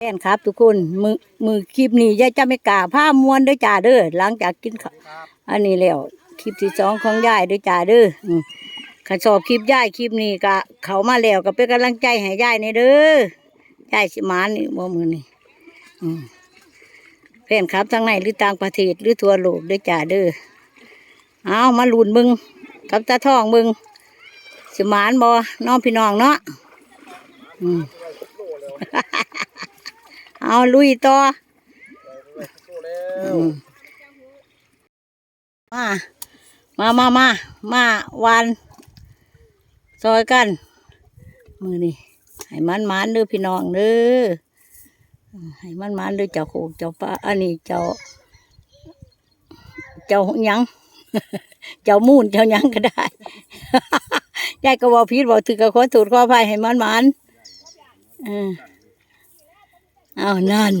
แฟนครับ ทุกคนมือมือคลิปนี้ยายจะไม่กล้าผ้ามวนเด้อจ่าเด้อหลังจากกินข้าวอันนี้แล้วคลิปที่สองของยายเด้อจ่าเด้ออืมข้าชอบคลิปยายคลิปนี้ก็เขามาแล้วก็เป็นกำลังใจให้ยายในเด้อยายสิหมานี่บ่มือนี่อืมแฟนครับทั้งในหรือต่างประเทศหรือทั่วโลกเด้อจ่าเด้อเอามาลุ้นมึงกับตาทองมึงสิหมานบ่น้องพี่น้องเนาะอืม เอาลุยต่ออืมมามามามามาวันซอยกัน มือนี่ให้มันมันๆเด้อพี่น้องเด้ออืมให้มันมันๆเด้อเจ้าโคกเจ้าป้าอันนี้เจ้า เจ้าหยัง เจ้ามูนเจ้าหยังก็ได้ยายก็บอกพีดบอกถือกับขอถูดขออภัยให้มันมันๆเออ เอานั่น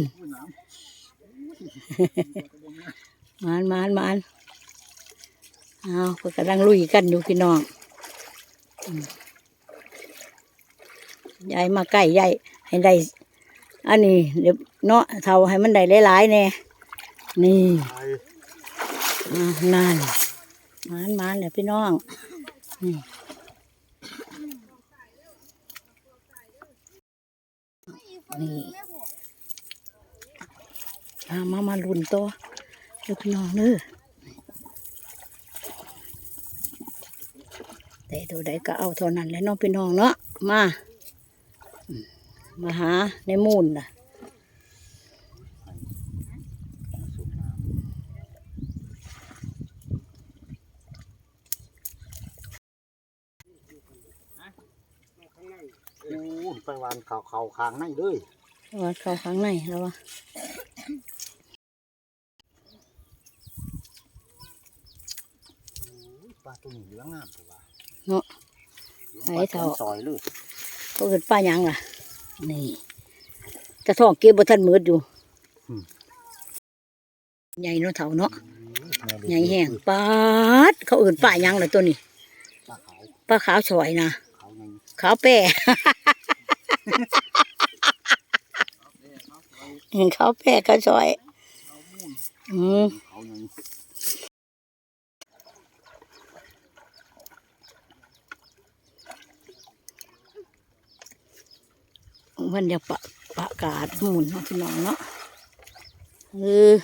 มานมานมานเอาเพิ่นกำลังลุยกันอยู่พี่น้องยายมาใกล้ยายให้ได้ อันนี้เดี๋ยวเนาะเท่าให้มันได้หลายๆแน่นี่อ่านั่นมานมานเดี๋ยวพี่น้องนี่นี่ มามามาลุนตัวเดี๋ยวพี่น้องเด้อแต่ตัวใดก็เอาเท่านั้นแหล้วน้องพี่น้องเนาะมาอืมมาหาในมูลน่ะโอ้ไปวานเขาเขาคางในเลยวัดเข้าข้างในแล้ววะ ปลาตัวนี้เหลืองงามตัวว่าเนาะไหนเท่าซอยเลยเขาเกิดป้าหยังล่ะ นี่กระท้องเก็บบทันมืดอยู่ใหญ่เนาะเท่าเนาะใหญ่แห้งปาดเขาเอื่นป้าหยังล่ะตัวนี้ปลาขาวป้าขาวสวยนะขาวใหญ่ขาวแป้เห็นขาวแป้ก็สวย อืม พันจะปะปะกาศหมุนเนาะพี่น้องเนาะเออ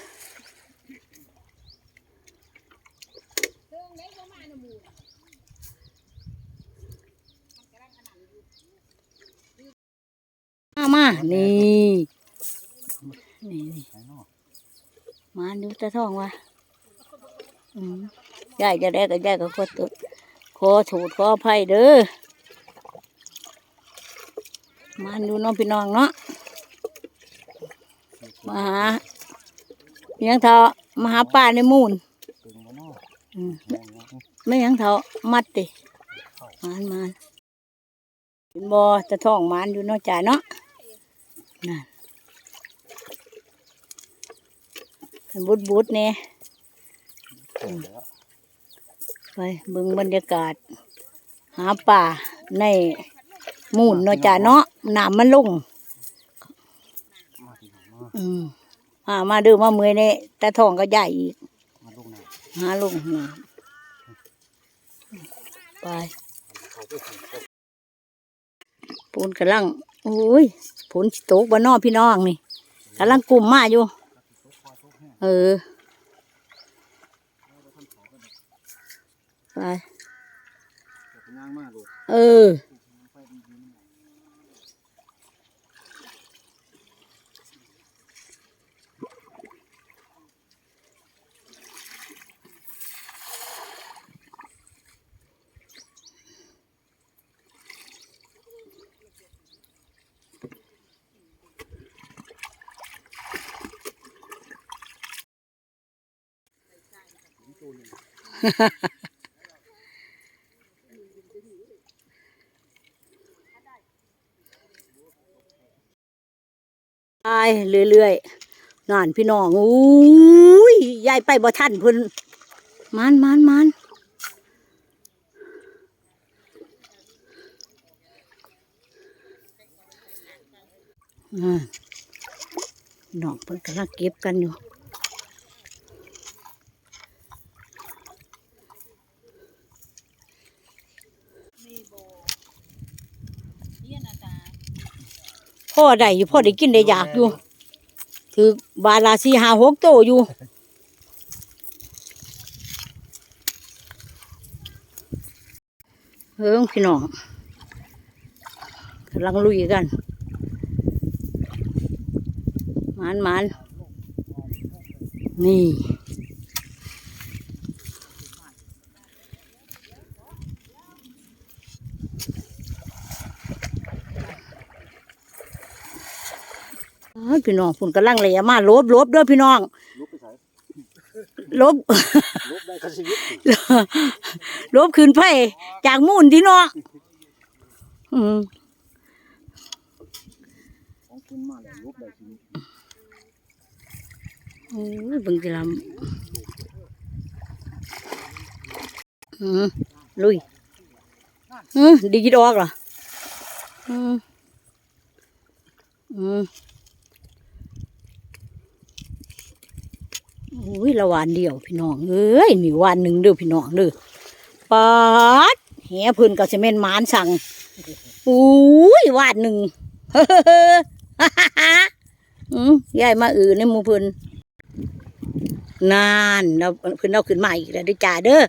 มามานี่นี่นี่มาดูตาทองวะอืมยายจะได้ก็ยายก็ขอตุขอถูดขออภัยเด้อ มาดูน้องพี่น้องเนาะมาหาเลี้ยงเถามาหาป้าในมูลตึงบ่เนาะอืมแม่นเนาะไม่ยังเถามัดติมานมานเห็นบอตะท้องมานอยู่นาะจ่าเนาะนั่นให้บุดบุดเนี่ยไปเบิ่งบรรยากาศ หาป่าใน มูนเนาะจ้าเนาะน้ำมันลงมาที่ไหนเนาะอืมมามาเดูมาเมื่อยเนี่ยแต่ท้องก็ใหญ่อีกมาลูกน้หาลงน้ำไปำเขาไปปูนกำลังโอ้ยฝนตกบ่นอพี่น้องนี่กำลังกลุ่มมาอยู่ เออไปเออ ไปเรื่อยๆนอนพี่น้องอุ้ยยายไปบ่ทันพิ่นมันมันมันน้องเพิ่นกำลังเก็บกันอยู่ พ่อได้อยู่พ่อได้กินได้อยากอยู่ ถือบาลาสีหาหกโตอยู่เฮ้งพี่น้องกำลังลุยกันหมันหมันนี่ ยพี่น้องฝุ่นกำลังเลยมาลบลบเด้อพี่น้องลุกไปใส่ลบลุกได้ก็ชีวิตสิลบคืนไผ่จากมุ่นที่เนาะอืมของคุณมาแล้วลุกได้ชีวิตโอ้ยเบิ่งจิลำอืมลุยอืมดีดออกเหรออืมอืม อ้ยละวานเดียวพี่น้องเอ้ยนี่วานหนึ่งเด้อพี่น้องเด้อปาดแหเพื้นกับซีเมนต์มานสั่งอุ้ยวาดหนึ่งอืมยายมาอื่นในมูเพื้นนานเราพื้นเราขึ้นมาอีกแล้วด้อจ่าเด้อ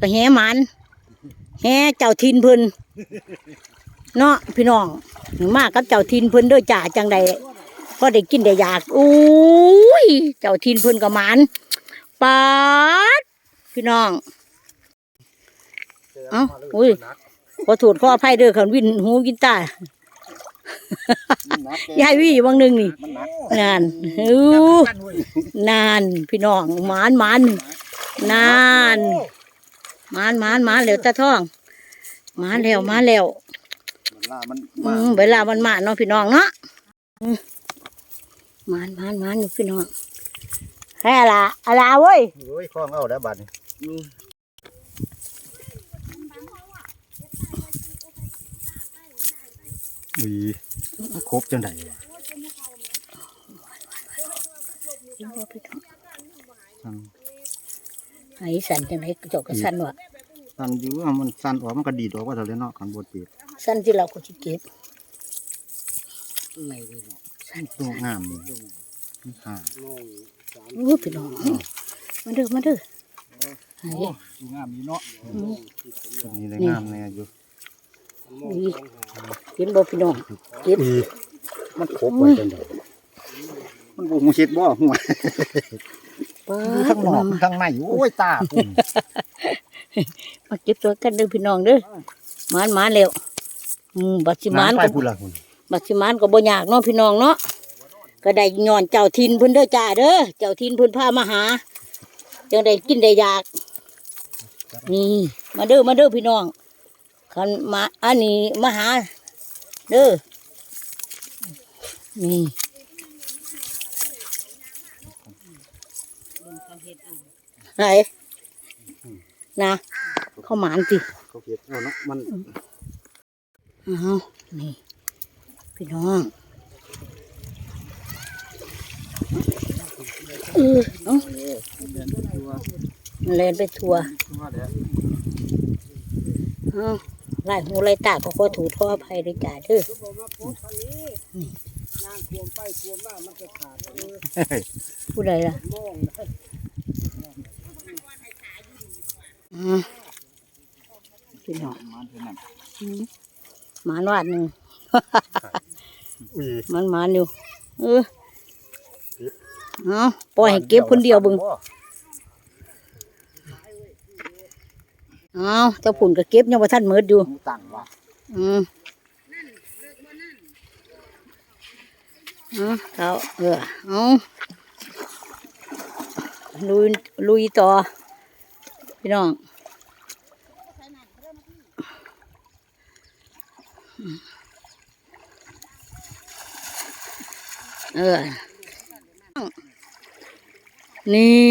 ก็แหหมันแหเจ้าทินพื้นเนาะพี่น้องมากกับเจ้าทินพื้นด้อจ่าจังใด อได้กินได้อยากอุ้ยเจ้าทินเพื้นกับหมันปาดพี่น้องเอ้าอุ้ยขอโทษขออภัยเด้อขันวินหูกินตามันหนักแกยายวี่บางหนึ่งนี่มันหนักนานอู้กันเว้ยนานพี่น้องหมานหมานนานหมานหมานหมานแล้วตาท่องหมานแล้วหมานแล้วมันล่ามันอืมามเวลามันมาเนาะพี่น้องเนาะอื มหมานหมานหมานอยู่พี่น้องแค่ละอะไรเว้ยโอ้ยคล้องเอาแล้วบัดนี้อุ้ยครบจังไดวะสั่นไอ้สันจังไรเจกกระสันวะสั่นอยู่ว่ามันสั่นออกมันก็ดีดออกว่าเท่าไรเนาะขันบดเจ็บสันที่เราก็จะเก็บสัน ตัวงามนี่ค่ะโอ้พี่น้องมาเด้อมาเด้อไอ้ตัวงามนี่เนาะอืมตัวนี้เลยงามแน่อยู่นี่เห็นบ่พี่น้องเก็บอีมันครบไว้จังไดมันบ่หูเช็ดบ่หัวป้าทั้งนอกมาทั้งในโอ้ยตาปุ่นมาเก็บตัวกันเด้อพี่น้องเด้อหมานหมานแล้วอืมบัดสิหมานไปก็พุ่นล่ะพุ่น บัดสิหมานก็บ่ยากเนาะพี่น้องเนาะก็ได้ย้อนเจ้าทินเพิ่นเด้อจ้าเด้อเจ้าทินเพิ่นพามาหาจังได้กินได้อยากนี่มาเด้อมาเด้อพี่น้องคันมาอันนี้มาหา เด้อนี่ไหนนะเข้าวหมานสิเขาเฮ็ดเอาเนาะมันเอานี่ พี่น้องเออเอามันเล่นไปทัวเอาไล่หูไล่ตาก็ขอถูกขออภัยด้วยจ้าเด้อผู้ใดล่ะอืมพี่น้องมันเป็นนั่นอืมหมานวาดหนึ่งอุ้ย มันหมานอยู่เออเอาปล่อยให้เก็บคนเดียวเบึงเอาเจ้าผุ่นก็เก็บยังว่าท่านเมิดอยู่หูตั้งวะอืมเอาเอาเออเอาลุยลุยต่อพี่น้อง เออ นี่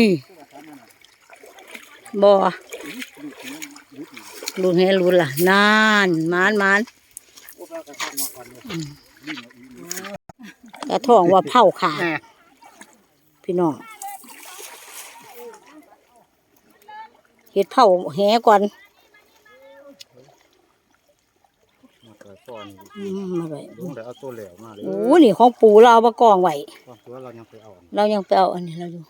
บ่ลุงให้ลุนล่ะ นานมานมานตาทองว่าเผาขาพี่น้องเฮ็ดเผาแหก่อน มาเกิดก่ อนอืมมาไว้ลุงได้เอาตัวเหลวมาเลยโอ้นี่ของปู่เราเอามากองไว้ว่าตัวเรายังไปเอาอันเรายังไปเอาอันนี้เราอยู่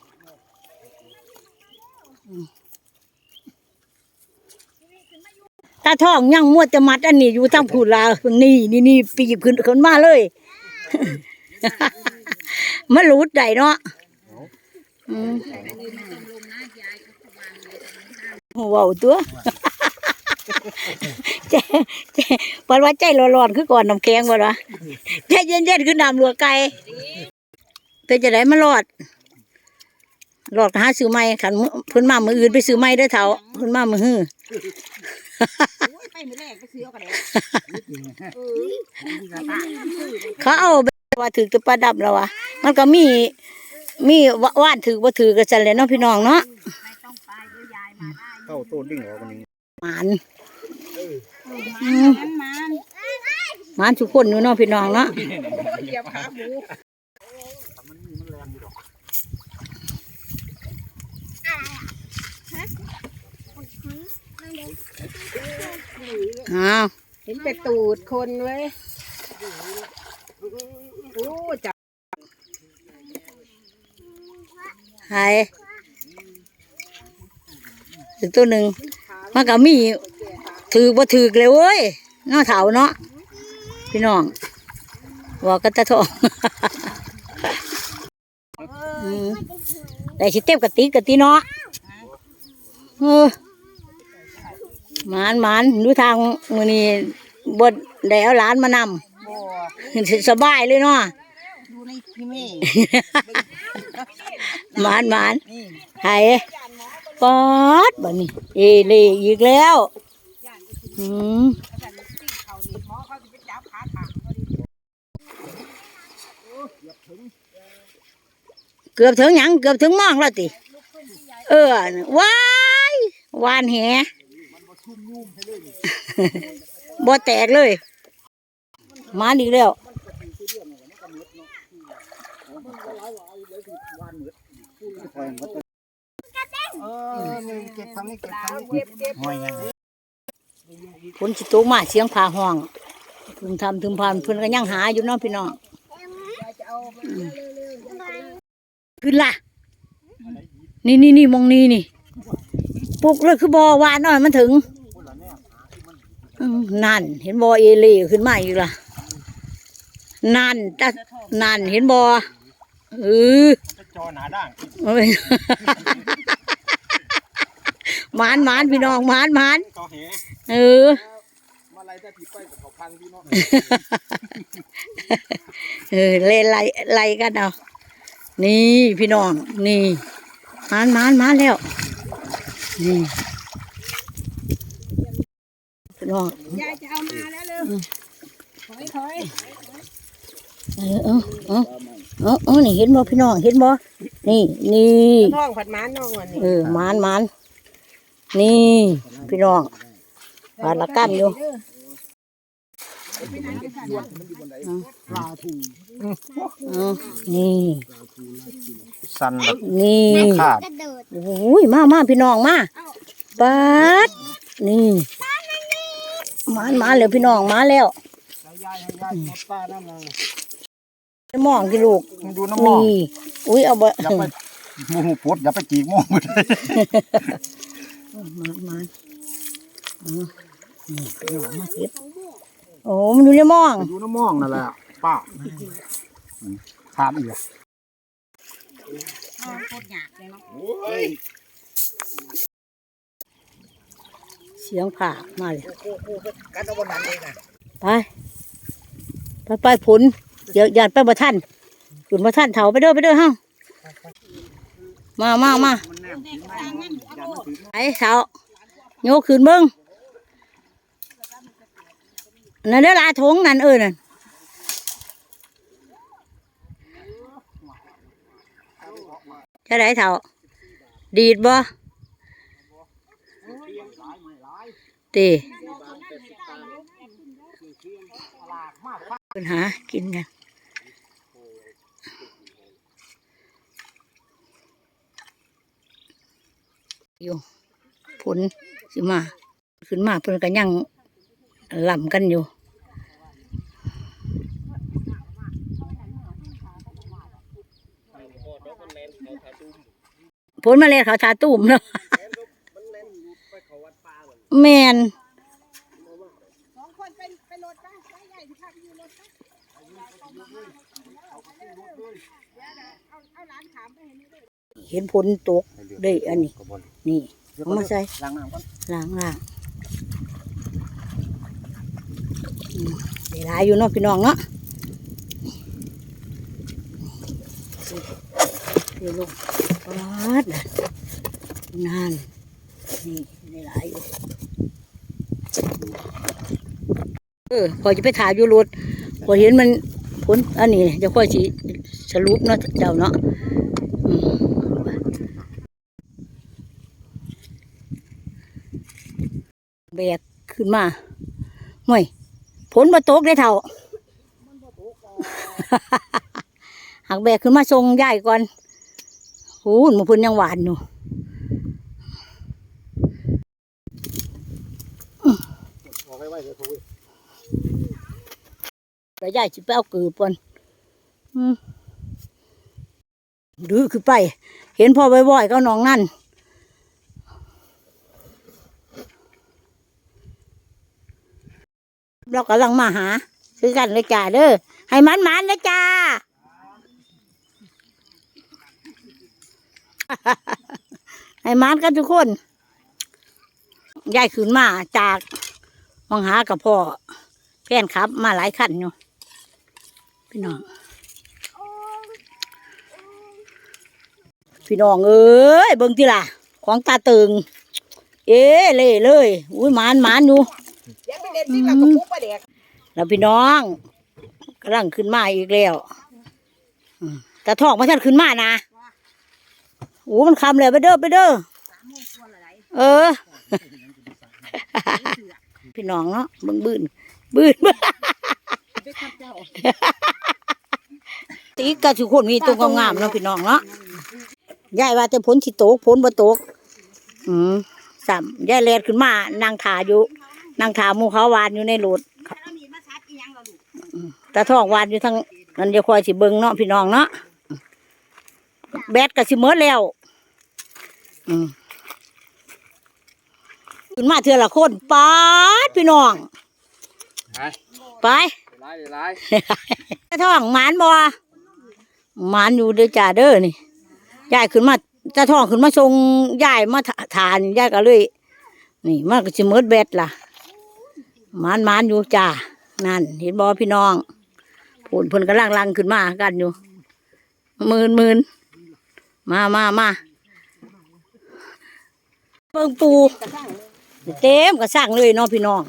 อืมตาทองยังมัวจะมัดอันนี้อยู่ทั้งผูลานี่นี่นี่ปีบขึ้นขึ้นมาเลย มันรูดได้เนาะอืมเว้าวตัว ใจใจปันว่าใจร้อนๆคือก่อนน้ำแข็งบ่ละใจเย็นๆคือน้ำลัวไก่เป็นจะได้มารอดรอดก็หาซื้อใหม่ขันมื้อเพิ่นมามืออื่นไปซื้อใหม่เด้อเฒ่าเพิ่นมามือฮื้อไปมือแรกก็ซื้อเอากันเลยเขาเอาแบบว่าถือตัวประดับแล้ววะมันก็มีมีว่านถือบ่ถือก็จันเลยเนาะพี่น้องเนาะเข้าตัวดิ้งออกมันนี่หมานอื มหมานทุกคนอยู่เนาะพี่น้องเนาะเหยียบขาหมูอ้าวเห็นแต่ตูดคนเว้ยโอ้จับหายอีกตัวหนึ่งมันก็มี ถือบ่ถือเลยเว้ยเนาะเฒ่าเนาะพี่น้องบอกกันตะทองอืมแต่สิเต็มกะติกะติเนาะเออหมานหมานดูทางมือนี้บดได้เอาหลานมานบ่ำสบายเลยเนาะดูในพี่เมย์หมานหมานนี่ไห้ปอดบ่นี่เอเลอีกแล้ว อืมเขานี่หมอเขาจะไปจับขาถังเกือบถึงหยังเกือบถึงหมองแล้วติ เออว้ายวานแหบ่แตกเลยหมาอีกแล้วเออนี่เก็บทางนี้เก็บทางนี้เก็บเก็บหอยไง ฝนสิตกมาเสียงผาห้องพึงทำถึงพานเพิ่นก็ยังหาอยู่เน้องพี่น้องอืมขึ้นล่ะ นี่นี่นี่มองนี่นี่ปลุกเลยคือบ่อวานหน่อยมันถึงอืมนั่น เห็นบ่อเอเล่ขึ้นมาอีกล่ะนั่นตะนั่นเห็นบ่อเออจอหนาด่างเอาไป หมานหมานพี่น้องหมานหมานเขาแหเออ มาอะไรได้ผีไปกับเขาพังพี่เนาะเออเล่นไล่ไล่กันเอานี่พี่น้อง นี่มานมานมาแล้ว นี่พี่น้องยายจะเอามาแล้วเร็วถอยถอยเออเออเออเออเออนี่เห็นบ่พี่น้องเห็นบ่นี่นี่ท้องผัดม้าน้องวันนี้เออมานมาน นี่ พี่น้องปาดละกันอยู่เออนี่สั่นแบบนี่ขาดโอ้ยมามาพี่น้องมาปัดนี่มามาแล้วพี่น้องมาแล้วยายให้ยายหมดป้าน้ำนางไปมองกี่ลูกมึงดูน้ำมองนี่อุ้ยเอาไปอย่าไปมูหูปดอย่าไปจีกมองเลย มามาอืมนี่พี่น้องมาเก็บโอ้มันอยู่ในหมองดูน้ำมองนั่นแหละป้าขาดอีกอะท้องโคตรหยาบเลยเนาะโอ้ยเสียงผ่ามาเลยกันเอาบนนั้นเลยนะไปไปไปผลเดี๋ยวอย่าไปบ่ทันขุนบ่ทันเถาไปเด้อไปเด้อเฮา มามามาไอ้เถาโยกขึ้นเบิ้งนั่นเด้อลาทงนั่นเออนั่นจะได้เถาดีดบ่ตีปัญหากินกัน อยู่ผลสิมา ขึ้นมาเพิ่นก็ยังล่ำกันอยู่ผลมาเลยเขาทาตุ้มเนาะแมนเห็นผลตกได้อันนี้ นนี่เอามาใส่ ล้างน้ำก่อนล้างล้างอืมได้หลายอยู่เนาะพี่น้องเนาะนี่ลูกปาดน่ะนั่นนี่ได้หลายอยู่เออพอจะไปถ่ายอยู่รถพอเห็นมันผลอันนี้จะค่อยสิสรุปเนาะเจ้าเนาะอืม แบกขึ้นมาห่วยผลมาตกได้เท่าหักแบกขึ้นมาทรงใหญ่ก่อนหูมันพุ่นยังหวานอยู่ไว้ไว้เดี๋ยวโทรไปแต่ใหญ่จิไปเอากือบก่อนอืมดื้อคือไป เห็นพ่อบ่อยๆก็น้องนั่น เรากำลังมาหาซื้อกันเลยจ้าเด้อให้มันมันๆนะจ้าให้มันกันทุกคนยายขึ้นมาจากมังหากับพ่อแฟนครับ มาหลายขันอยู่พี่น้อง พี่น้องเอ้ยเบิ่งที่ล่ะ ของตาตึงเอ๊เล่เลย อุ้ยมานมานอยู่ เดี๋ยวไปเล่นที่กับกระปุกปลาแดกแล้วพี่น้องกำลังขึ้นมาอีกแล้วอืมแต่ทองมาท่านขึ้นมานะโอ้มันคำเลยไปเด้อไปเด้อสามโมงควรอะไรเออ พี่น้องเนาะเบิ่งบืนบืนไปขับเจ้าตีกระสุคนมีตัวงามๆเนาะพี่น้องเนาะยายว่าแต่ผลสิโตกผลบ่โตกอืมสัมยายแลดขึ้นมานางถาอยู่ นางถาหมูเขาวานอยู่ในรถถ้าเรามีมาซัดอีหยังเราดูตาทองวานอยู่ทางนั้นจะคอยสิเบิ่งเนาะพี่น้องเนาะแบตก็สิเมิดแล้วอืมขึ้นมาเทื่อละคนปาดพี่น้อง ไปไปไล่ไล่ตาทองหมานบ่หมานอยู่เด้อจ่าเด้อนี่ยายขึ้นมาตาทองขึ้นมาส่งยายมาถทานยายก็เลย นี่มันก็สิเมิดแบตล่ะห มานมานอยู่จ้านั่น เห็นบ่พี่น้องพูนเพิ่นกำลังลังขึ้นมากันอยู่หมื่นหมื่นมามามาเบิ่งปูเต็มก็สั่งเลยเนาะพี่น้อง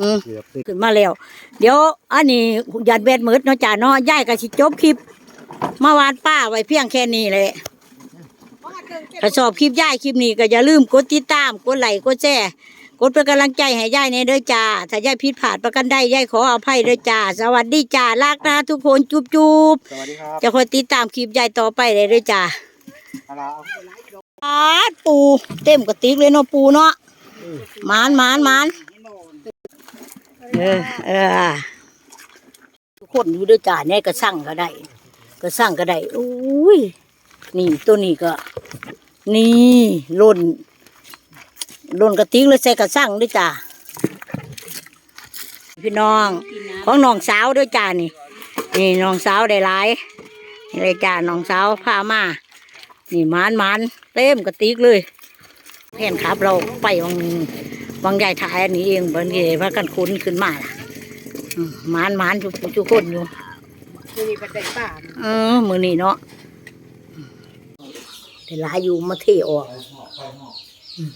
อืมเกือขึ้นมาแล้ว เดี๋ยว อันนี้ยันแบดมืดเนาะจ้าเนาะย่ายก็สิจบคลิปเมื่อวานป้าไว้เพียงแค่นี้เลยเพราะว่าเกินเจ็ดถ้าชอบคลิปย่ายคลิปนี้ก็อย่าลืมกดติดตาม กดไลค์กดแชร์ กดเป็นกำลังใจให้ย่ายในเด้อจ้า ถ้าย่ายผิดพลาดประกันได้ย่ายขออภัยเด้อจ้า สวัสดีจ้ารักนะทุกคนจุบจุบสวัสดีครับจะคอยติดตามคลิปย่ายต่อไปเลยเด้อจ้าเอาล่ะเอาปาดปูเต็มกระติกเลยเนาะปูเนาะหมานหมานหมานเออเออทุกคนอยู่ด้วยจ่าเนี่ยก็สั่งก็ได้ ก็สั่งก็ได้อุ้ยนี่ตัวนี้ก็ นี่ล่น ล่นกระติกเลยใส่กระสั่งด้วยจ้าพี่น้องของน้องสาวด้วยจ้านี่ นี่น้องสาวได้หลายนี่เลยจ้าน้องสาวพามานี่มานมานเต็มกระติกเลยแผ่อนครับ เราไปวังวังใหญ่ถ่ายอันนี้เองบางทีพากันคุ้นขึ้นมาล่ะมหมานมานทุกทุกคนอยู่คือมีประเด็นป่าเออมือนี่เนาะแต่หลายอยู่มาเทออกอืม